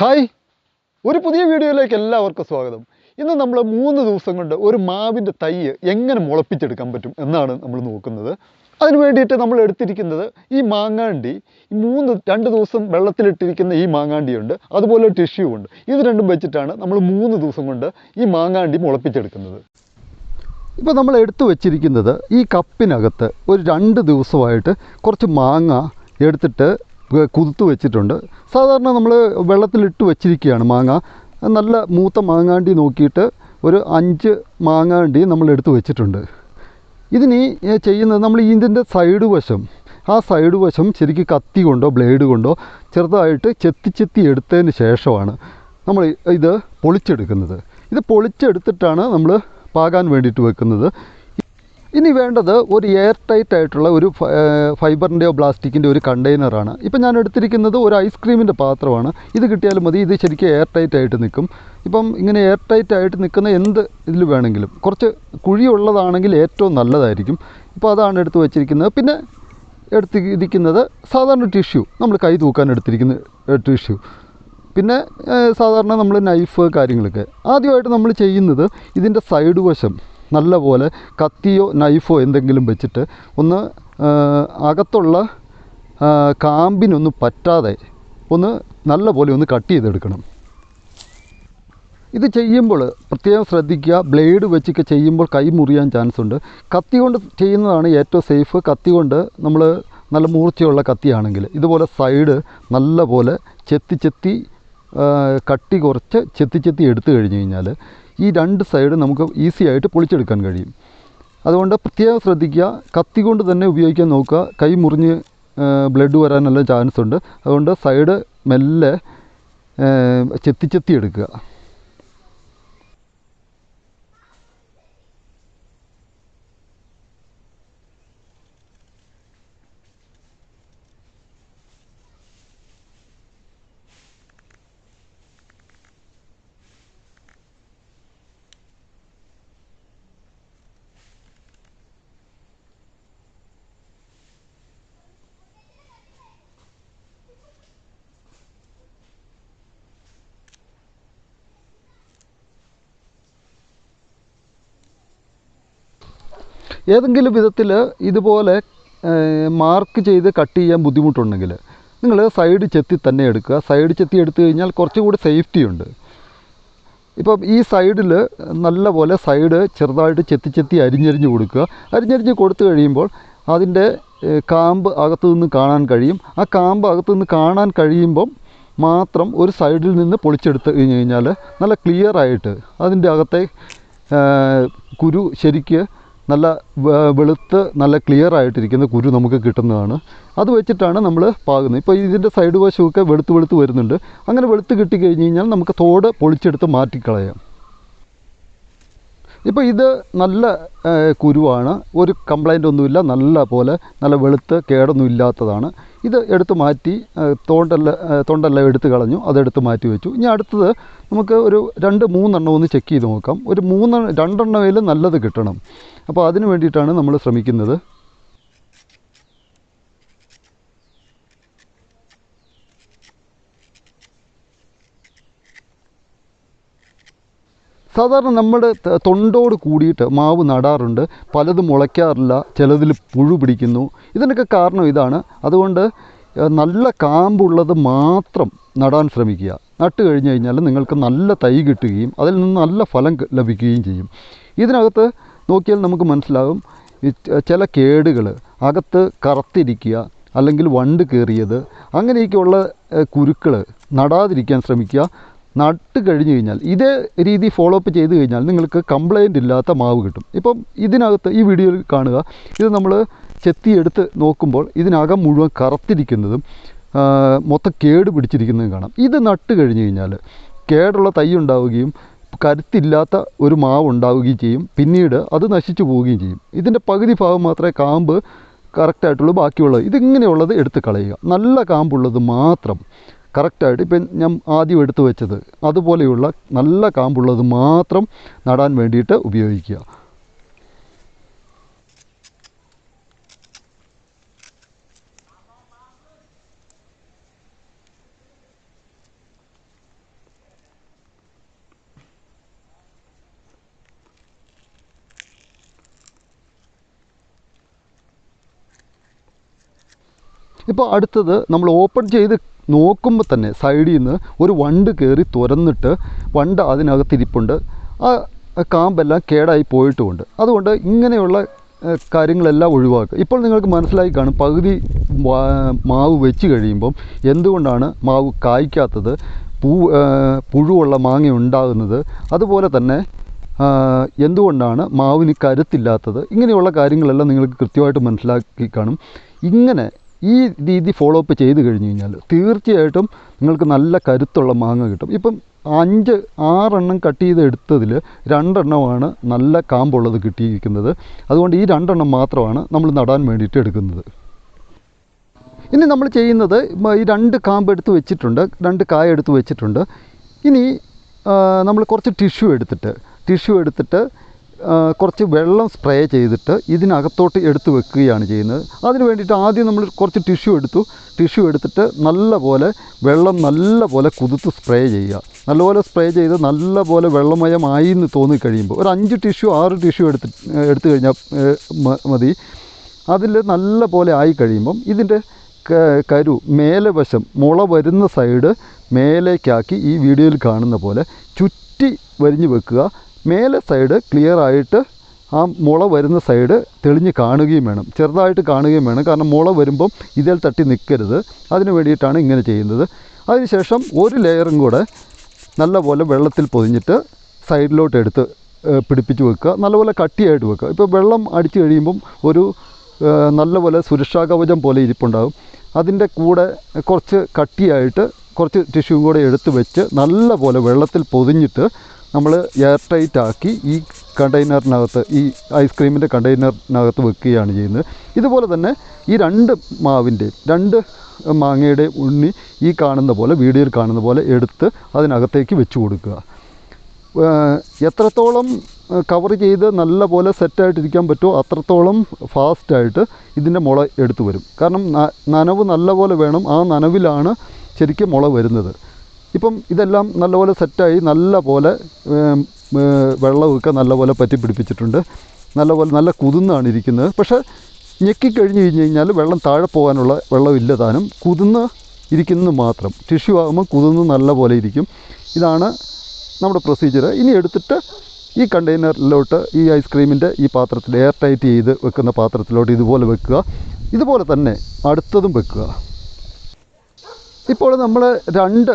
Hi. ഒരു പുതിയ വീഡിയോയിലേക്ക് എല്ലാവർക്കും സ്വാഗതം. ഇന്ന് നമ്മൾ മൂന്ന് ദിവസം കൊണ്ട് ഒരു മാവിന്റെ തൈ എങ്ങനെ മുളപ്പിച്ചെടുക്കാൻ പറ്റും എന്നാണ് നമ്മൾ നോക്കുന്നത്. അതിന് വേണ്ടിയിട്ട് നമ്മൾ എടുത്തിരിക്കുന്നത് ഈ മാങ്ങാണ്ടി. മൂന്ന് രണ്ട് ദിവസം വെള്ളത്തിലിട്ടിരിക്കുന്ന ഈ മാങ്ങാണ്ടിയുണ്ട്. അതുപോലെ ടിഷ്യൂ ഉണ്ട് ഇത് രണ്ടും വെച്ചിട്ടാണ് നമ്മൾ മൂന്ന് ദിവസം കൊണ്ട് ഈ മാങ്ങാണ്ടി മുളപ്പിച്ചെടുക്കുന്നത്. ഇപ്പോൾ നമ്മൾ എടുത്തു വച്ചിരിക്കുന്നത് ഈ കപ്പിനകത്ത് ഒരു രണ്ട് ദിവസമായിട്ട് കുറച്ച് മാങ്ങ എടുത്തിട്ട് കുതിർത്ത് വെച്ചിട്ടുണ്ട്. സാധാരണ നമ്മൾ വെള്ളത്തിലിട്ട് വെച്ചിരിക്കുകയാണ് മാങ്ങ. നല്ല മൂത്ത മാങ്ങാണ്ടി നോക്കിയിട്ട് ഒരു അഞ്ച് മാങ്ങാണ്ടി നമ്മൾ എടുത്ത് വെച്ചിട്ടുണ്ട്. ഇതിനി ചെയ്യുന്നത് നമ്മൾ ഇതിന്റെ സൈഡ് വശം ആ സൈഡ് വശം ശരിക്കും കത്തി കൊണ്ടോ ബ്ലേഡ് കൊണ്ടോ ചെറുതായിട്ട് ചെത്തി ചെത്തി എടുത്തതിന് ശേഷമാണ് നമ്മൾ ഇത് പൊളിച്ചെടുക്കുന്നത്. ഇത് പൊളിച്ചെടുത്തിട്ടാണ് നമ്മൾ പാകാൻ വേണ്ടിയിട്ട് വെക്കുന്നത്. ഇനി വേണ്ടത് ഒരു എയർ ടൈറ്റ് ആയിട്ടുള്ള ഒരു ഫൈബറിന്റെയോ പ്ലാസ്റ്റിക്കിന്റെ ഒരു കണ്ടെയ്നറാണ് ഇപ്പം ഞാൻ എടുത്തിരിക്കുന്നത് ഒരു ഐസ്ക്രീമിന്റെ പാത്രമാണ്. ഇത് കിട്ടിയാലും മതി. ഇത് ശരിക്കും എയർ ടൈറ്റ് ആയിട്ട് നിൽക്കും. ഇപ്പം ഇങ്ങനെ എയർ ടൈറ്റ് ആയിട്ട് നിൽക്കുന്ന എന്ത് ഇതിൽ വേണമെങ്കിലും. കുറച്ച് കുഴിയുള്ളതാണെങ്കിൽ ഏറ്റവും നല്ലതായിരിക്കും. ഇപ്പോൾ അതാണ് എടുത്ത് വെച്ചിരിക്കുന്നത്. പിന്നെ എടുത്തിരിക്കുന്നത് സാധാരണ ടിഷ്യൂ നമ്മൾ കൈ തൂക്കാൻ എടുത്തിരിക്കുന്ന ടിഷ്യൂ പിന്നെ സാധാരണ നമ്മൾ നൈഫ് കാര്യങ്ങളൊക്കെ. ആദ്യമായിട്ട് നമ്മൾ ചെയ്യുന്നത് ഇതിന്റെ സൈഡ് വശം. നല്ലപോലെ കത്തിയോ നൈഫോ എന്തെങ്കിലും വെച്ചിട്ട് ഒന്ന് അകത്തുള്ള കാമ്പിനൊന്നും പറ്റാതെ ഒന്ന് നല്ലപോലെ ഒന്ന് കട്ട് ചെയ്തെടുക്കണം. ഇത് ചെയ്യുമ്പോൾ പ്രത്യേകം ശ്രദ്ധിക്കുക. ബ്ലേഡ് വെച്ചൊക്കെ ചെയ്യുമ്പോൾ കൈ മുറിയാൻ ചാൻസ് ഉണ്ട്. കത്തി കൊണ്ട് ചെയ്യുന്നതാണ് ഏറ്റവും സേഫ് കത്തി കൊണ്ട് നമ്മൾ നല്ല മൂർച്ചയുള്ള കത്തിയാണെങ്കിൽ ഇതുപോലെ സൈഡ് നല്ലപോലെ ചെത്തി ചെത്തി കട്ടി കുറച്ച് ചെത്തി ചെത്തി എടുത്തു കഴിഞ്ഞ് കഴിഞ്ഞാൽ ഈ രണ്ട് സൈഡും നമുക്ക് ഈസി ആയിട്ട് പൊളിച്ചെടുക്കാൻ കഴിയും. അതുകൊണ്ട് പ്രത്യേകം ശ്രദ്ധിക്കുക. കത്തി കൊണ്ട് തന്നെ ഉപയോഗിക്കാൻ നോക്കുക. കൈ മുറിഞ്ഞ് ബ്ലഡ് വരാനെല്ലാം ചാൻസ് ഉണ്ട്. അതുകൊണ്ട് സൈഡ് മെല്ലെ ചെത്തി ചെത്തി എടുക്കുക. ഏതെങ്കിലും വിധത്തിൽ ഇതുപോലെ മാർക്ക് ചെയ്ത് കട്ട് ചെയ്യാൻ ബുദ്ധിമുട്ടുണ്ടെങ്കിൽ നിങ്ങൾ സൈഡ് ചെത്തി തന്നെ എടുക്കുക. സൈഡ് ചെത്തി എടുത്തു കഴിഞ്ഞാൽ കുറച്ചുകൂടി സേഫ്റ്റി ഉണ്ട്. ഇപ്പം ഈ സൈഡിൽ നല്ലപോലെ സൈഡ് ചെറുതായിട്ട് ചെത്തി ചെത്തി അരിഞ്ഞരിഞ്ഞ് കൊടുക്കുക. അരിഞ്ഞരിഞ്ഞ് കൊടുത്തു കഴിയുമ്പോൾ അതിന്റെ കാമ്പ് അകത്തു നിന്ന് കാണാൻ കഴിയും. ആ കാമ്പ് അകത്തു നിന്ന് കാണാൻ കഴിയുമ്പം മാത്രം ഒരു സൈഡിൽ നിന്ന് പൊളിച്ചെടുത്ത് കഴിഞ്ഞ് കഴിഞ്ഞാൽ നല്ല ക്ലിയറായിട്ട് അതിന്റെ അകത്തെ കുരു ശരിക്ക് നല്ല വെളുത്ത് നല്ല ക്ലിയർ ആയിട്ടിരിക്കുന്ന കുരു നമുക്ക് കിട്ടുന്നതാണ്. അത് വെച്ചിട്ടാണ് നമ്മൾ പാകുന്നത്. ഇപ്പോൾ ഇതിന്റെ സൈഡ് വശമൊക്കെ വെളുത്ത് വെളുത്ത് വരുന്നുണ്ട്. അങ്ങനെ വെളുത്ത് കിട്ടിക്കഴിഞ്ഞ് കഴിഞ്ഞാൽ നമുക്ക് തോട് പൊളിച്ചെടുത്ത് മാറ്റിക്കളയാം. ഇപ്പോൾ ഇത് നല്ല കുരുവാണ്. ഒരു കംപ്ലൈന്റ് ഒന്നുമില്ല. നല്ല പോലെ നല്ല വെളുത്ത് കേടൊന്നും ഇല്ലാത്തതാണ്. ഇത് എടുത്ത് മാറ്റി തോണ്ടെല്ലാം തൊണ്ടെല്ലാം എടുത്ത് കളഞ്ഞു. അതെടുത്ത് മാറ്റി വെച്ചു. ഇനി അടുത്തത് നമുക്ക് ഒരു രണ്ട് മൂന്നെണ്ണം ഒന്ന് ചെക്ക് ചെയ്ത് നോക്കാം. ഒരു മൂന്ന് രണ്ടെണ്ണമേലും നല്ലത് കിട്ടണം. അപ്പോൾ അതിന് വേണ്ടിയിട്ടാണ് നമ്മൾ ശ്രമിക്കുന്നത്. സാധാരണ നമ്മൾ തൊണ്ടോട് കൂടിയിട്ട് മാവ് നടാറുണ്ട്. പലതും മുളയ്ക്കാറില്ല. ചിലതിൽ പുഴു പിടിക്കുന്നു. ഇതിനൊക്കെ കാരണം ഇതാണ്. അതുകൊണ്ട് നല്ല കാമ്പുള്ളത് മാത്രം നടാൻ ശ്രമിക്കുക. നട്ട് കഴിഞ്ഞ് കഴിഞ്ഞാൽ നിങ്ങൾക്ക് നല്ല തൈ കിട്ടുകയും അതിൽ നിന്ന് നല്ല ഫലം ലഭിക്കുകയും ചെയ്യും. ഇതിനകത്ത് നോക്കിയാൽ നമുക്ക് മനസ്സിലാകും. ചില കേടുകൾ അകത്ത് കറുത്തിരിക്കുക അല്ലെങ്കിൽ വണ്ട് കയറിയത് അങ്ങനെയൊക്കെയുള്ള കുരുക്കൾ നടാതിരിക്കാൻ ശ്രമിക്കുക. നട്ട് കഴിഞ്ഞ് കഴിഞ്ഞാൽ ഇതേ രീതി ഫോളോ അപ്പ് ചെയ്ത് കഴിഞ്ഞാൽ നിങ്ങൾക്ക് കംപ്ലൈന്റ് ഇല്ലാത്ത മാവ് കിട്ടും. ഇപ്പം ഇതിനകത്ത് ഈ വീഡിയോയിൽ കാണുക ഇത് നമ്മൾ ചെത്തിയെടുത്ത് നോക്കുമ്പോൾ ഇതിനകം മുഴുവൻ കറുത്തിരിക്കുന്നതും മൊത്തം കേട് പിടിച്ചിരിക്കുന്നതും കാണാം. ഇത് നട്ട് കഴിഞ്ഞ് കഴിഞ്ഞാൽ കേടുള്ള തൈ ഉണ്ടാവുകയും കരുത്തില്ലാത്ത ഒരു മാവ് ഉണ്ടാവുകയും ചെയ്യും. പിന്നീട് അത് നശിച്ചു പോവുകയും ചെയ്യും. ഇതിന്റെ പകുതി ഭാഗം മാത്രമേ കാമ്പ് കറക്റ്റായിട്ടുള്ളൂ ബാക്കിയുള്ളത് ഇതിങ്ങനെയുള്ളത് എടുത്ത് കളയുക. നല്ല കാമ്പുള്ളത് മാത്രം കറക്റ്റായിട്ട് ഇപ്പം ഞാൻ ആദ്യം എടുത്തു വെച്ചത് അതുപോലെയുള്ള നല്ല കാമ്പുള്ളത് മാത്രം നടാൻ വേണ്ടിയിട്ട് ഉപയോഗിക്കുക. ഇപ്പോൾ അടുത്തത് നമ്മൾ ഓപ്പൺ ചെയ്ത് നോക്കുമ്പോൾ തന്നെ സൈഡിൽ നിന്ന് ഒരു വണ്ട് കയറി തുറന്നിട്ട് വണ്ട് അതിനകത്തിരിപ്പുണ്ട് ആ കാമ്പെല്ലാം കേടായി പോയിട്ടുമുണ്ട്. അതുകൊണ്ട് ഇങ്ങനെയുള്ള കാര്യങ്ങളെല്ലാം ഒഴിവാക്കുക. ഇപ്പോൾ നിങ്ങൾക്ക് മനസ്സിലായി കാണും പകുതി മാവ് വെച്ച് കഴിയുമ്പം എന്തുകൊണ്ടാണ് മാവ് കായ്ക്കാത്തത്? പൂ പുഴുവുള്ള മാങ്ങ ഉണ്ടാകുന്നത്. അതുപോലെ തന്നെ എന്തുകൊണ്ടാണ് മാവിന് കരുത്തില്ലാത്തത്? ഇങ്ങനെയുള്ള കാര്യങ്ങളെല്ലാം നിങ്ങൾക്ക് കൃത്യമായിട്ട് മനസ്സിലാക്കി കാണും. ഇങ്ങനെ ഈ രീതി ഫോളോ അപ്പ് ചെയ്ത് കഴിഞ്ഞ് കഴിഞ്ഞാൽ തീർച്ചയായിട്ടും നിങ്ങൾക്ക് നല്ല കരുത്തുള്ള മാങ്ങ കിട്ടും. ഇപ്പം അഞ്ച് ആറെണ്ണം കട്ട് ചെയ്ത് എടുത്തതിൽ രണ്ടെണ്ണമാണ് നല്ല കാമ്പുള്ളത് കിട്ടിയിരിക്കുന്നത്. അതുകൊണ്ട് ഈ രണ്ടെണ്ണം മാത്രമാണ് നമ്മൾ നടാൻ വേണ്ടിയിട്ട് എടുക്കുന്നത്. ഇനി നമ്മൾ ചെയ്യുന്നത് ഈ രണ്ട് കാമ്പ് എടുത്ത് വെച്ചിട്ടുണ്ട് രണ്ട് കായ എടുത്ത് വെച്ചിട്ടുണ്ട്. ഇനി നമ്മൾ കുറച്ച് ടിഷ്യൂ എടുത്തിട്ട് ടിഷ്യൂ എടുത്തിട്ട് കുറച്ച് വെള്ളം സ്പ്രേ ചെയ്തിട്ട് ഇതിനകത്തോട്ട് എടുത്ത് വെക്കുകയാണ് ചെയ്യുന്നത്. അതിന് വേണ്ടിയിട്ട് ആദ്യം നമ്മൾ കുറച്ച് ടിഷ്യൂ എടുത്തു. ടിഷ്യൂ എടുത്തിട്ട് നല്ലപോലെ വെള്ളം നല്ലപോലെ കുതിർത്ത് സ്പ്രേ ചെയ്യുക. നല്ലപോലെ സ്പ്രേ ചെയ്ത് നല്ലപോലെ വെള്ളമയമായി എന്ന് തോന്നിക്കഴിയുമ്പോൾ ഒരു അഞ്ച് ടിഷ്യൂ ആറ് ടിഷ്യൂ എടുത്ത് എടുത്തു കഴിഞ്ഞാൽ മതി. അതിൽ നല്ല പോലെ ആയി കഴിയുമ്പം ഇതിന്റെ കരു മേലെ വശം മുള വരുന്ന സൈഡ് മേലേക്കാക്കി ഈ വീഡിയോയിൽ കാണുന്ന പോലെ ചുറ്റി വരിഞ്ഞ് വെക്കുക. മേലെ സൈഡ് ക്ലിയർ ആയിട്ട് ആ മുള വരുന്ന സൈഡ് തെളിഞ്ഞ് കാണുകയും വേണം. ചെറുതായിട്ട് കാണുകയും വേണം. കാരണം മുള വരുമ്പം ഇതിൽ തട്ടി നിൽക്കരുത് അതിന് വേണ്ടിയിട്ടാണ് ഇങ്ങനെ ചെയ്യുന്നത്. അതിനുശേഷം ഒരു ലെയറും കൂടെ നല്ലപോലെ വെള്ളത്തിൽ പൊതിഞ്ഞിട്ട് സൈഡിലോട്ട് എടുത്ത് പിടിപ്പിച്ച് വെക്കുക. നല്ലപോലെ കട്ടിയായിട്ട് വെക്കുക. ഇപ്പോൾ വെള്ളം അടിച്ചു കഴിയുമ്പം ഒരു നല്ലപോലെ സുരക്ഷാ കവചം പോലെ ഇരിപ്പുണ്ടാകും അതിന്റെ കൂടെ കുറച്ച് കട്ടിയായിട്ട് കുറച്ച് ടിഷ്യൂവും കൂടെ എടുത്ത് വെച്ച് നല്ലപോലെ വെള്ളത്തിൽ പൊതിഞ്ഞിട്ട് നമ്മൾ എയർ ടൈറ്റ് ആക്കി ഈ കണ്ടെയ്നറിനകത്ത് ഈ ഐസ്ക്രീമിന്റെ കണ്ടെയ്നറിനകത്ത് വെക്കുകയാണ് ചെയ്യുന്നത്. ഇതുപോലെ തന്നെ ഈ രണ്ട് മാവിന്റെ രണ്ട് മാങ്ങയുടെ ഉണ്ണി ഈ കാണുന്ന പോലെ വീഡിയോയിൽ കാണുന്ന പോലെ എടുത്ത് അതിനകത്തേക്ക് വെച്ച് കൊടുക്കുക. എത്രത്തോളം കവർ ചെയ്ത് നല്ല പോലെ സെറ്റായിട്ടിരിക്കാൻ പറ്റുമോ അത്രത്തോളം ഫാസ്റ്റായിട്ട് ഇതിന്റെ മുള എടുത്തു വരും. കാരണം നനവ് നല്ല പോലെ വേണം. ആ നനവിലാണ് ശരിക്കും മുള വരുന്നത്. ഇപ്പം ഇതെല്ലാം നല്ലപോലെ സെറ്റായി നല്ല പോലെ വെള്ളമൊക്കെ നല്ലപോലെ പറ്റി പിടിപ്പിച്ചിട്ടുണ്ട്. നല്ലപോലെ നല്ല കുതിന്നാണ് ഇരിക്കുന്നത്. പക്ഷേ ഞെക്കിക്കഴിഞ്ഞ് കഴിഞ്ഞ് കഴിഞ്ഞാൽ വെള്ളം താഴെ പോകാനുള്ള വെള്ളമില്ല താനും. കുതിന്ന് ഇരിക്കുന്നത് മാത്രം. ടിഷ്യൂ ആകുമ്പോൾ കുതിന്ന് നല്ല പോലെ ഇരിക്കും. ഇതാണ് നമ്മുടെ പ്രൊസീജിയർ ഇനി എടുത്തിട്ട് ഈ കണ്ടെയ്നറിലോട്ട് ഈ ഐസ്ക്രീമിന്റെ ഈ പാത്രത്തിൽ എയർ ടൈറ്റ് ചെയ്ത് വെക്കുന്ന പാത്രത്തിലോട്ട് ഇതുപോലെ വെക്കുക. ഇതുപോലെ തന്നെ അടുത്തതും വെക്കുക. ഇപ്പോൾ നമ്മൾ രണ്ട്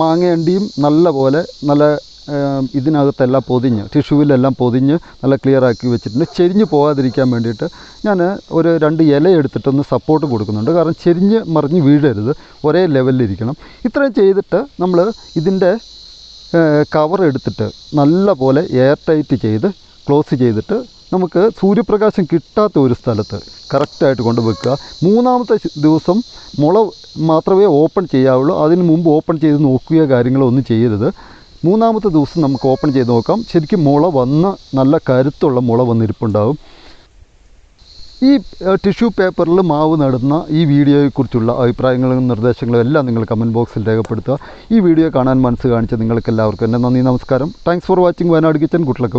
മാങ്ങയണ്ടിയും നല്ല പോലെ നല്ല ഇതിനകത്തെല്ലാം പൊതിഞ്ഞ് ടിഷ്യൂവിലെല്ലാം പൊതിഞ്ഞ് നല്ല ക്ലിയർ ആക്കി വെച്ചിട്ടുണ്ട്. ചെരിഞ്ഞ് പോകാതിരിക്കാൻ വേണ്ടിയിട്ട് ഞാൻ ഒരു രണ്ട് ഇല എടുത്തിട്ടൊന്ന് സപ്പോർട്ട് കൊടുക്കുന്നുണ്ട്. കാരണം ചെരിഞ്ഞ് മറിഞ്ഞ് വീഴരുത്. ഒരേ ലെവലിലിരിക്കണം ഇത്രയും ചെയ്തിട്ട് നമ്മൾ ഇതിന്റെ കവർ എടുത്തിട്ട് നല്ല പോലെ എയർ ടൈറ്റ് ചെയ്ത് ക്ലോസ് ചെയ്തിട്ട് നമുക്ക് സൂര്യപ്രകാശം കിട്ടാത്ത ഒരു സ്ഥലത്ത് കറക്റ്റായിട്ട് കൊണ്ട് വെക്കുക. മൂന്നാമത്തെ ദിവസം മുള മാത്രമേ ഓപ്പൺ ചെയ്യാവുള്ളൂ. അതിന് മുമ്പ് ഓപ്പൺ ചെയ്ത് നോക്കുകയോ കാര്യങ്ങളോ ഒന്നും ചെയ്യരുത്. മൂന്നാമത്തെ ദിവസം നമുക്ക് ഓപ്പൺ ചെയ്ത് നോക്കാം. ശരിക്കും മുള വന്ന് നല്ല കരുത്തുള്ള മുള വന്നിരിപ്പുണ്ടാകും ഈ ടിഷ്യൂ പേപ്പറിൽ മാവ് നടുന്ന ഈ വീഡിയോയെക്കുറിച്ചുള്ള അഭിപ്രായങ്ങളും നിർദ്ദേശങ്ങളും എല്ലാം നിങ്ങൾ കമന്റ് ബോക്സിൽ രേഖപ്പെടുത്തുക. ഈ വീഡിയോ കാണാൻ മനസ്സ് കാണിച്ച നിങ്ങൾക്ക് എല്ലാവർക്കും എന്റെ നന്ദി. നമസ്കാരം. Thanks for watching Wayanad kitchen കുട്ടിലൊക്കെ